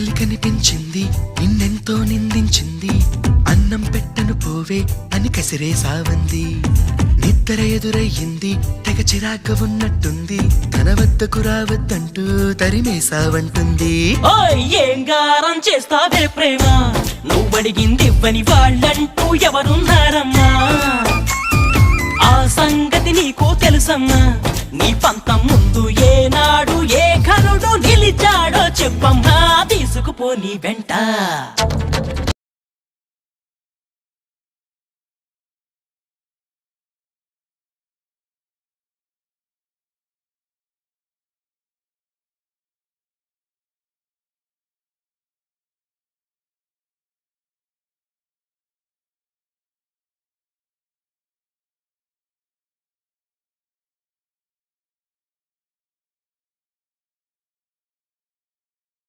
ఆకలి కనిపించింది నిన్నెంతో నిందించింది. అన్నం పెట్టను పోవే అని కసిరే సావంది. నిద్ర ఎదురయ్యింది తెగ చిరాగ్గా ఉన్నట్టుంది. తన వద్దకు రావద్దంటూ తరిమేసావంటుంది ఏం గారం చేస్తావే ప్రేమ? నువ్వడిగింది ఇవ్వని వాళ్ళంటూ ఎవరున్నారమ్మా? ఆ సంగతి నీకు తెలుసమ్మా. నీ పంతం ముందు ఏ పోని వెంట.